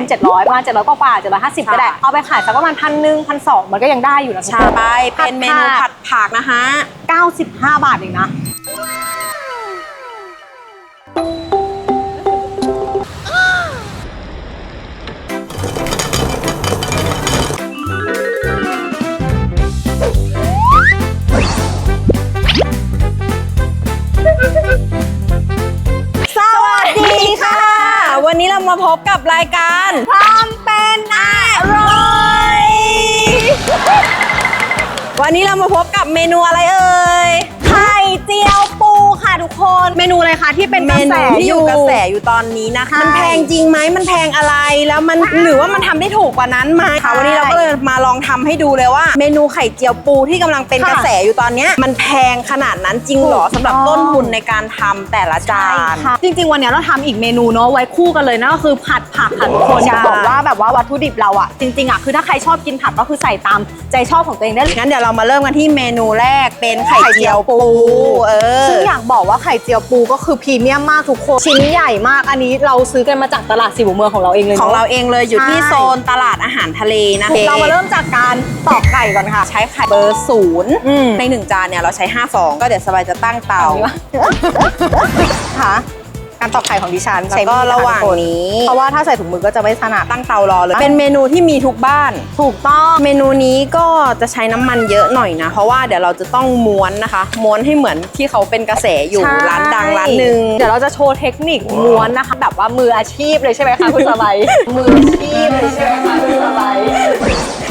คูณ700ประมาณ700กว่าๆ750ก็ได้ เอาไปขายสักประมาณพันหนึ่งพันสองมันก็ยังได้อยู่นะทุกใช่คนไปเป็นเมนูผัดผักนะคะ95บาทเองนะ เรามาพบกับรายการพร้อมเป็นอร่อย วันนี้เรามาพบกับเมนูอะไรเอ่ย ทุกคนเมนูอะไรคะที่เป็นเมกระแสนูที่ออยู่ยู่กระแสอยู่ตอนนี้นะคะใช่มันแพงจริงไหมมันแพงอะไรแล้วมันหรือว่ามันทำได้ถูกกว่านั้นไหมใช่ค่ะวันนี้เราก็เลยมาลองทำให้ดูเลยว่า เมนูไข่เจียวปูที่กำลังเป็นค่ะกระแสอยู่ตอนเนี้ยมันแพงขนาดนั้นจริงเหรอถูกสำหรับต้องต้นทุนในการทำแต่ละจานค่ะจริงๆ วันนี้เราทำอีกเมนูเนาะไว้คู่กันเลยนะก็คือผัดผักค่ะทุกคนใช่จะบอกว่าแบบว่าวัตถุดิบเราอะจริงๆอะคือถ้าใครชอบกินผักก็คือใส่ตามใจชอบของตัวเองได้เลยงั้นเดี๋ยวเรามาเริ่มกันที่เมนูแรกเป็นไข่เจียวปู เออ ซึ่งอยากบอกว่าไข่เจียวปูก็คือพรีเมียมมากทุกคน ชิ้นใหญ่มากอันนี้เราซื้อกันมาจากตลาดสี่มุมเมืองของเราเองเลยนะของเราเองเลยอยู่ที่ใช่โซนตลาดอาหารทะเลนะเรามาเริ่มจากการตอกไก่ก่อนค่ะ ใช้ไข่เบอร์ศูนย์อืมในหนึ่งจานเนี่ยเราใช้5ฟองก็เดี๋ยวสบายจะตั้งเตาค่ะ การตอกไข่ของดิฉันแล้วใช้ก็มีดนคระหว่างทุกคนนี้ เพราะว่าถ้าใส่ถุงมือก็จะไม่ถนัดตั้งเตารอเลย เป็นเมนูที่มีทุกบ้าน ถูกต้องเมนูนี้ก็จะใช้น้ำมันเยอะหน่อยนะ เพราะว่าเดี๋ยวเราจะต้องม้วนนะคะ ม้วนให้เหมือนที่เขาเป็นกระแสอยู่ใช่ ร้านดังร้านหนึ่งเดี๋ยวเราจะโชว์เทคนิคม้วนนะคะ แบบว่ามืออาชีพเลยใช่ไหมคะคุณสบาย มืออาชีพเลยใช่ไหมคะคุณสบาย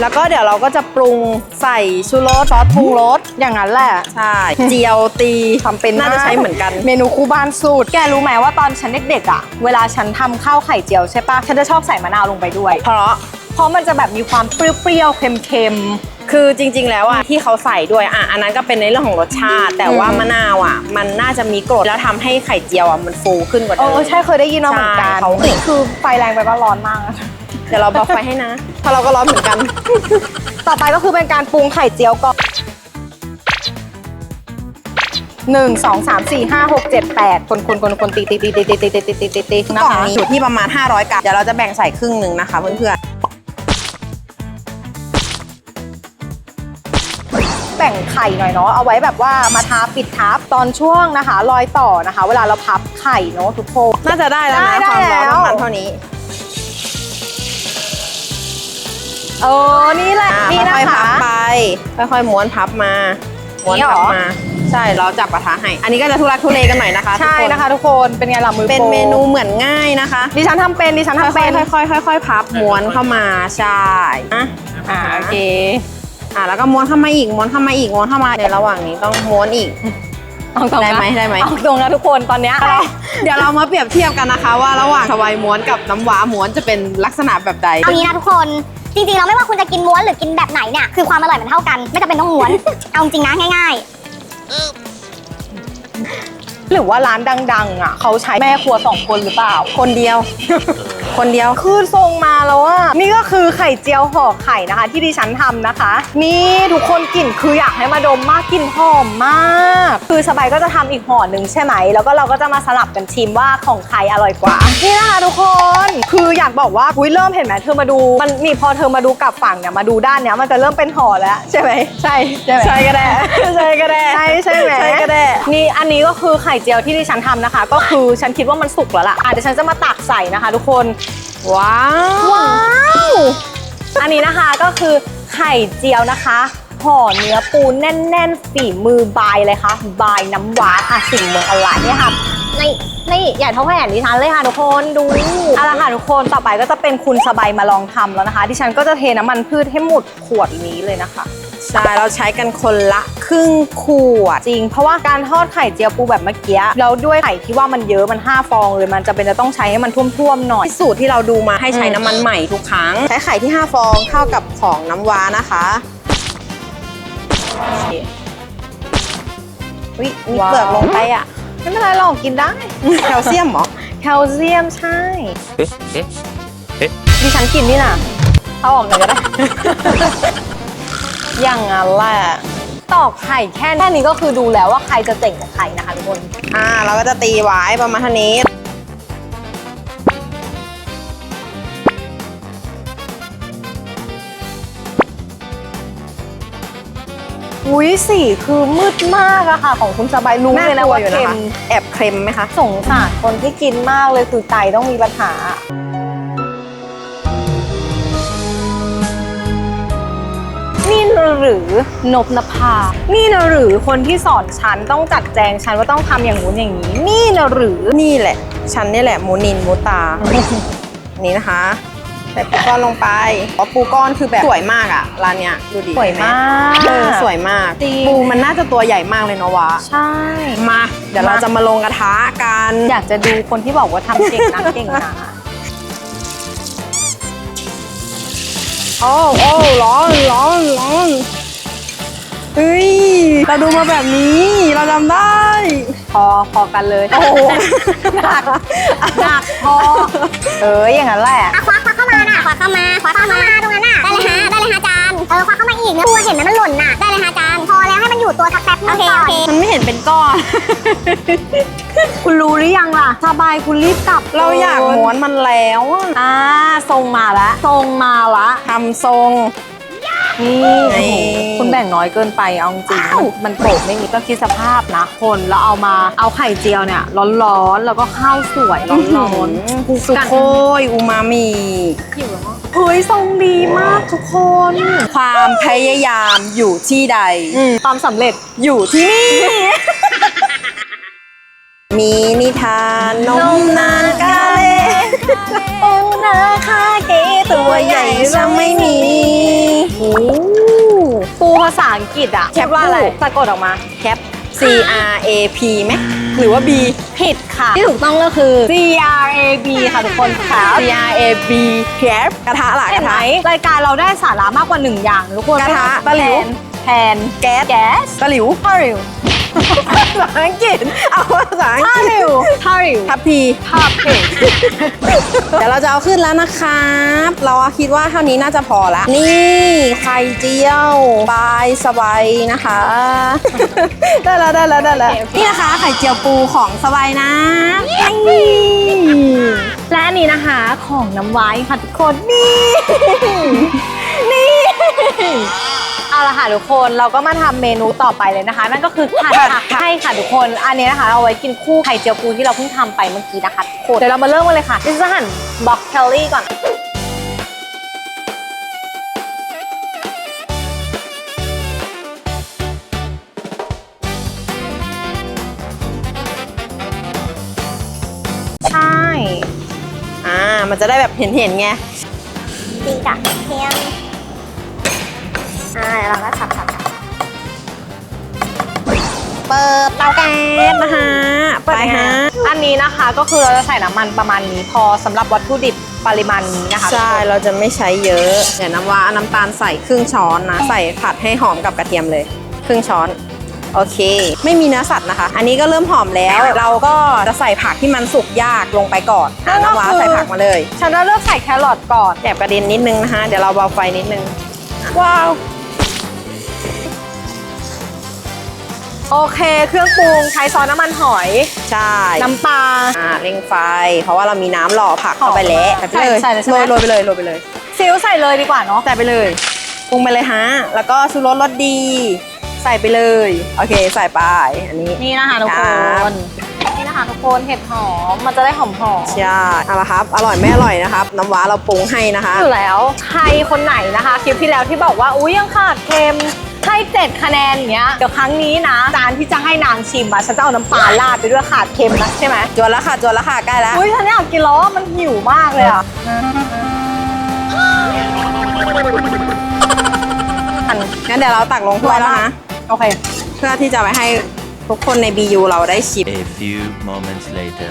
แล้วก็เดี๋ยวเราก็จะปรุงใส่ชูรสซอสปรุงรสอย่างนั้นแหละ ใช่ เจียวตีทำเป็นน่าจะใช้เหมือนกัน เมนูคู่บ้านสูตร แกรู้ไหมว่าตอนฉันเด็กๆอะ เวลาฉันทำข้าวไข่เจียวใช่ปะฉันจะชอบใส่มะนาวลงไปด้วย เพราะเพราะมันจะแบบมีความเปรี้ยวๆ เค็ม คือจริง ๆ แล้วอะที่เขาใส่ด้วยอะอันนั้นก็เป็นในเรื่องของรสชาติ แต่ว่าอืมมะนาวอะ มันน่าจะมีกรดแล้วทำให้ไข่เจียวอะมันฟูขึ้นกว่าๆ เอเดิม อใช่เคยได้ยินมาเหมือนกันใช่เขาคือไฟแรงไปว่าร้อนมากอะ เดี๋ยวเราเบาไฟให้นะเพราะเราก็ร้อนเหมือนกัน ต่อไปก็คือเป็นการปรุงไข่เจียวก่อนหนึ่งสองสามสี่ห้าหกเจ็ดแปดคนคนคนคนตีตีตีตีตีตีตีตีตีตีตีนะคะอยู่ที่ประมาณ 500กรัมเดี๋ยวเราจะแบ่งใส่ครึ่งหนึ่งนะคะเพื่อนแบ่งไข่หน่อยเนาะเอาไว้แบบว่ามาทาปิดทับตอนช่วงนะคะ รอยต่อนะคะ เวลาเราพับไข่เนาะทุกคนน่าจะได้แล้วนะความร้อนแล้วน้ำมันเท่านี้ เออนี่แหละอ่านี่นะค่อยๆพัคะ บไป ค่อยๆม้วนพับมา ม้วนนี่เหรพัอบมา ใช่ เราจับกระทะให้ อันนี้ก็จะทุรักทุเลกันหน่อยนะคะใช่ทุกนะคะทุกคนเป็นไงล่ะมือเป็นโปรเมนูเหมือนง่ายนะคะ ดิฉันทำเป็นดิฉันค่ทำเป็นอยๆค่อยๆค่อยๆพับม้วนเข้ามาใช่อะอ่าโอเคอะแล้วก็ม้วนเข้ามาอีกม้วนเข้ามาอีกม้วนเข้ามาในระหว่างนี้ต้องม้วนอีก เอาตรงได้นะไหมได้ไหม เอาตรงนะทุกคนตอนเนี้ยเดี๋ยวเรามาเปรียบเทียบกันนะคะ ว่าระหว่างทวายม้วนกับน้ำว้าม้วนจะเป็นลักษณะแบบใด เอางี้นะทุกคน จริงๆเราไม่ว่าคุณจะกินม้วนหรือกินแบบไหนเนี่ยคือความอร่อยมันเท่ากัน ไม่จำเป็นต้องม้วน เอาจริงนะง่าย หรือว่าร้านดัง ๆ อะ เขาใช้แม่ครัวสองคนหรือเปล่า คนเดียว คนเดียวคือทรงมาแล้วอะนี่ก็คือไข่เจียวห่อไข่นะคะ ที่ดิฉันทำนะคะ นี่ทุกคนกลิ่นคืออยากให้มาดมมากกลิ่นหอมมาก คือสบายก็จะทำอีกห่อหนึ่งใช่ไหม แล้วก็เราก็จะมาสลับกันชิมว่าของใครอร่อยกว่า นี่นะคะทุกคน คืออยากบอกว่าอุ้ยเริ่มเห็นไหมเธอมาดู มันนี่พอเธอมาดูกลับฝั่งเนี่ยมาดูด้านเนี้ยมันจะเริ่มเป็นห่อแล้วใช่ไหมใช่ใช่ไหมใช่ก็ได้ใช่ก็ได้ใช่ใช่ไหมใช่ก็ได้นี่อันนี้ก็คือไข่เจียวที่ดิฉันทำนะคะ ก็คือฉันคิดว่ามันสุกแล้วล่ะอะเดี๋ยวฉันจะมาตักใส่นะคะ ทุกคน ว้าวว้าวอันนี้นะคะก็คือไข่เจียวนะคะห่อเนื้อปูแน่น ๆ ฝีมือบายเลยค่ะ บายน้ำว้าค่ะสิ่งเมืองออนไลน์เนี่ยค่ะนี่นี่ใหญ่เท่าแผ่นดิฉันเลยค่ะทุกคนดูเอาละค่ะทุกคนต่อไปก็จะเป็นคุณสบายมาลองทำแล้วนะคะ ดิฉันก็จะเทน้ำมันพืชให้หมดขวดนี้เลยนะคะ ใช่เราใช้กันคนละครึ่งขวดจริง เพราะว่าการทอดไข่เจียวปูแบบเมื่อกี้แล้วด้วยไข่ที่ว่ามันเยอะมัน 5 ฟองเลยมันจะเป็นจะต้องใช้ให้มันท่วมๆหน่อยสูตรที่เราดูมาให้ใช้อืมน้ำมันใหม่ทุกครั้ง ใช้ไข่ที่ 5 ฟองเท่ากับของน้ำว้านะคะอุ๊ยมีเปลือกลงไปอะไม่เป็นไรหรอกกินได้แคลเซียมเหรอแคลเซียมใช่ดิฉันกินนี่น่ะเอาออกหน่อยก็ได้ อย่างนั้นแหละตอกไข่แค่แค่นี้ก็คือดูแล้วว่าใครจะเจ๋งกับใครนะคะทุกคน อ่า เราก็จะตีไว้ประมาณนี้ อุ้ยสีคือมืดมากอะค่ะ ของคุณสบายรู้เลยนะว่าเค็มแอบเค็มไหมคะ สงสารคนที่กินมากเลยคือไตต้องมีปัญหา หรือนบนภา นี่นะหรือคนที่สอนฉันต้องจัดแจงฉันว่าต้องทำอย่างงู้นอย่างนี้ นี่นะหรือนี่แหละ ฉันนี่แหละหมูนินหมูตา นี่นะคะใส่ปูก้อนลงไปเพราะปูก้อนคือแบบสวยมากอะร้านเนี้ยดูดิสวยมากเออสวยมากจริงปูมันน่าจะตัวใหญ่มากเลยเนาะวะ ใช่ มา เดี๋ยวเราจะมาลงกระทะกัน อยากจะดูคนที่บอกว่าทำเก่งนะเก่งนะ โอ้โอ้ร้อนร้อนร้อนเฮ้ยเราดูมาแบบนี้เราจำได้ พอพอกันเลยโอ้โหหนักหนักพอเอออย่างนั้นแหละอะควักควักเข้ามาน่ะควักเข้ามาควักเข้ามาตรงนั้นน่ะได้เลยฮะได้เลยฮะอาจารย์ เออควักเข้ามาอีกเนื้อปูเห็นไหมมันหล่นน่ะ ได้เลยฮะอาจารย์ พอแล้วให้มันอยู่ตัวสักแป๊บนึงก่อน มันไม่เห็นเป็นก้อน คุณรู้หรือยังล่ะสบายคุณรีบกลับเราอยากม้วนมันแล้วอะอ่าทรงมาละทรงมาละทำทรง นี่นี่คุณแบ่งน้อยเกินไปเอาจริงอ้าวมันโปะไม่มีก็คิดสภาพนะคนแล้วเอามาเอาไข่เจียวเนี่ย ร้อนๆ แล้วก็ข้าวสวยร้อนๆสุโคยอูมามิเฮ้ยทรงดีมากทุกคน ความพยายามอยู่ที่ใด ความสำเร็จอยู่ที่นี่ มีนิทานนมนานกาเลอ งนาคาเกตัวใหญ่จะไม่มีโอ้ปูภาษาอังกฤษอะแคปว่าอะไรสะกดออกมาแคป C R A P ไหมหรือว่า B ผิดค่ะ ที่ถูกต้องก็คือ C R A B ค่ะทุกคนค่ะ C R A B แคปกระทะหล่ะกเห็นระไหมทะรายการเราได้สาระมากกว่าหนึ่งอย่างทุกคนกระทะแทนตะหลิวแทนแก๊สแก๊สตะหลิวทาริว ภาษาอังกฤษ เอาภาษาอังทากฤษริวทาริวทัพพีทาเพจเดี๋ยวเราจะเอาขึ้นแล้วนะครับ เราคิดว่าเท่านี้น่าจะพอละ นี่ไข่เจียวบายสบายนะคะ ได้แล้วได้แล้วได้แล้วนี่นะคะไข่เจียวปูของสบายนะนี่และอันนี้นะคะของน้ำไว้ค่ะทุกคนนี่นี่ เอาละค่ะทุกคนเราก็มาทำเมนูต่อไปเลยนะคะ นั่นก็คือผัดผักใช่ค่ะทุกคนอันนี้นะคะเอาไว้กินคู่ไข่เจียวปูที่เราเพิ่งทำไปเมื่อกี้นะคะทุกคนเดี๋ยวเรามาเริ่มกันเลยค่ะดิฉันหั่นบล็อกเคลลี่ก่อนใช่อ่ามันจะได้แบบเห็นเห็นๆไงจริงจ้ะเทียม อ่าเราก็สับสับสับเปิดเตาแก๊สนะคะไปฮะ อันนี้นะคะก็คือเราจะใส่น้ำมันประมาณนี้พอสำหรับวัตถุดิบปริมาณนี้นะคะใช่เราจะไม่ใช้เยอะเดี๋ยวน้ำว่าเอาน้ำตาลใส่ครึ่งช้อนนะ ใส่ผัดให้หอมกับกระเทียมเลย ครึ่งช้อน โอเค ไม่มีเนื้อสัตว์นะคะ อันนี้ก็เริ่มหอมแล้ว เราก็จะใส่ผักที่มันสุกยากลงไปก่อนอะน้ำว้าใส่ผักมาเลย ฉันจะเลือกใส่แครอทก่อนแอบกระเด็นนิดนึงนะคะ เดี๋ยวเราเบาไฟนิดนึง ว้าว โอเค เครื่องปรุงใช้ซอสน้ำมันหอย ใช่น้ำปลาอ่าเร่งไฟ เพราะว่าเรามีน้ำหล่อผักเข้าไปแล้วหอมใส่ไปเลยใส่เลยใช่ไหโรมยโรยไปเลยโรยไปเลยซิลใส่เลยดีกว่าเนาะ ใส่ไปเลย ปรุงไปเลยฮะ แล้วก็ชูรสรสดี ใส่ไปเลย โอเค ใส่ไปอันนี้ นี่นะคะทุกคครันบนี่นะคะทุกคนเห็ดหอม มันจะได้หอมหอมใช่เอาละครับ อร่อยไม่อร่อยนะครับ น้ำว้าเราปรุงให้นะคะ อยู่แล้ว ใครคนไหนนะคะ คลิปที่แล้วที่บอกว่า อุ้ยยังขาดเค็ม ให้เจ็ดคะแนนอย่างเงี้ยเดี๋ยวครั้งนี้นะจานที่จะให้นางชิมอะฉันจะเอาน้ำปลาราดไปด้วยขาดเค็มนะใช่ไหมจวนแล้วค่ะจวนแล้วค่ะใกล้แล้วอุ้ยฉันอยากกินแล้วอะมันหิวมากเลยอะอันงั้นเดี๋ยวเราตักลงถ้วยแล้วนะโอเค เพื่อที่จะไปให้ทุกคนใน BU เราได้ชิม A few moments later.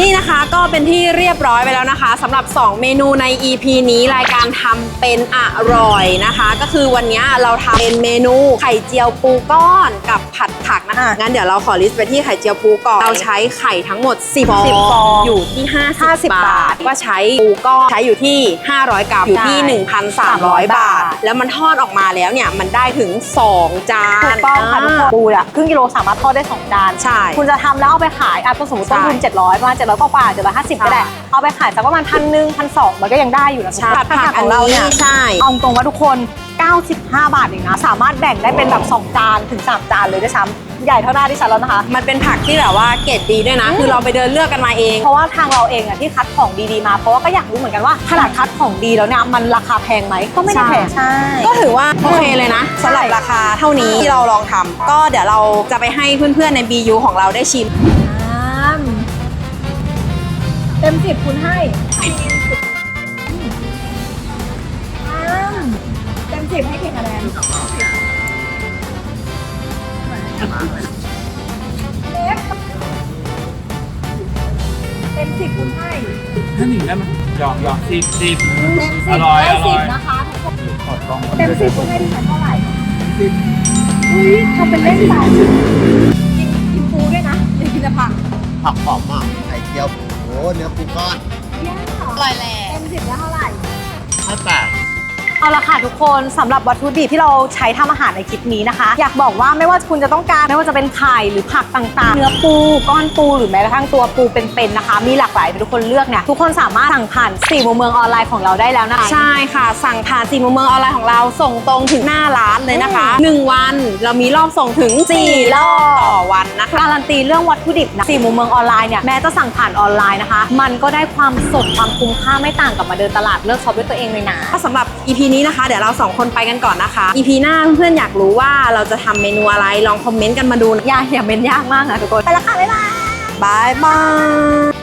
นี่นะคะก็เป็นที่เรียบร้อยไปแล้วนะคะสำหรับ 2 เมนูใน EP นี้รายการทำเป็นอร่อยนะคะ ก็คือวันนี้เราทำเป็นเมนูไข่เจียวปูก้อนกับผัดผักนะคะอะงั้นเดี๋ยวเราขอลิสต์ไปที่ไข่เจียวปูก่อนเราใช้ไข่ทั้งหมด 10ฟอง10ฟองอยู่ที่ 50 50บาบาททก็ใช้ปูก้อนใช้อยู่ที่ 500 กรัมอยู่ที่ใช่1,300บาทบาท แล้วมันทอดออกมาแล้วเนี่ยมันได้ถึง 2 จานถูกต้องค่ะทุกคนปูอะครึ่งกิโลสามารถทอดได้ 2 จาน ใช่ คุณจะทำแล้วเอาไปขายอะก็สมมติต้นทุนใช่700ประมาณ700กว่าๆ750ก็ได้ เอาไปขายสักประมาณพันหนึ่งพันสองมันก็ยังได้อยู่นะทุกใช่คนผักขอัอนงเรานี้เนี่ยใช่เอาตรงว่าทุกคน 95 บาทเองนะ สามารถแบ่งได้เป็นแบบ 2 จานถึง 3 จานเลยด้วยซ้ำใหญ่เท่าหน้าที่ฉันแล้วนะคะ มันเป็นผักที่แบบว่าเกรดดีด้วยนะ คือเราไปเดินเลือกกันมาเอง เพราะว่าทางเราเองอะที่คัดของดีๆมา เพราะว่าก็อยากรู้เหมือนกันว่าขนาดคัดของดีแล้วเนี่ยมันราคาแพงไหมก็ไม่ได้แพงใช่ก็ถือว่าโอเคเลยนะสำหรับราคาเท่านี้ที่เราลองทำก็เดี๋ยวเราจะไปให้เพื่อนๆใน BU ของเราได้ชิม เต็มสิบคุณให้เต็มสิบให้กี่คะแนนเต็มสิบคุณให้ถ้าหนึ่งได้ไหมหยอกหยอกสิบสิบเต็มสิอบร่อยได้อร่สิอบยนะคะ ขอดกล้องเต็มสิบคุณให้ดิฉันเท่าไหร่อุ้ยทำเป็นเล่นไปกินกินปูด้วยนะอย่ากินแต่ผัก ผักหอมมากไข่เจียว โอ้เนื้อปูก้อนอร่อยแหละเต็มสิบแล้วเท่าไหร่ห้าแปด เอาละค่ะทุกคนสำหรับวัตถุดิบที่เราใช้ทำอาหารในคลิปนี้นะคะ อยากบอกว่าไม่ว่าคุณจะต้องการไม่ว่าจะเป็นไข่หรือผักต่างๆ เนื้อปูก้อนปูหรือแม้กระทั่งตัวปูเป็นๆนะคะ มีหลากหลายให้ทุกคนเลือกเนี่ยทุกคนสามารถสั่งผ่านสี่มุมเมืองออนไลน์ของเราได้แล้วนะคะใช่ค่ะ สั่งผ่านสี่มุมเมืองออนไลน์ของเราส่งตรงถึงหน้าร้านเลยนะคะ 1 วันเรามีรอบส่งถึง 4 รอบต่อวันนะคะการันตีเรื่องวัตถุดิบนะสี่มุมเมืองออนไลน์เนี่ยแม้จะสั่งผ่านออนไลน์นะคะ มันก็ได้ความสดความคุ้มค่าไม่ต่างกับมาเดินตลาดเลือกช็อปด้วยตัวเองเลยนะก็สำหรับ EP นี้นะคะเดี๋ยวเราสองคนไปกันก่อนนะคะ EP หน้าเพื่อนๆอยากรู้ว่าเราจะทำเมนูอะไรลองคอมเมนต์กันมาดูยากอย่าเป็นยากมากนะทุกคนไปละค่ะบ๊ายบายบายบาย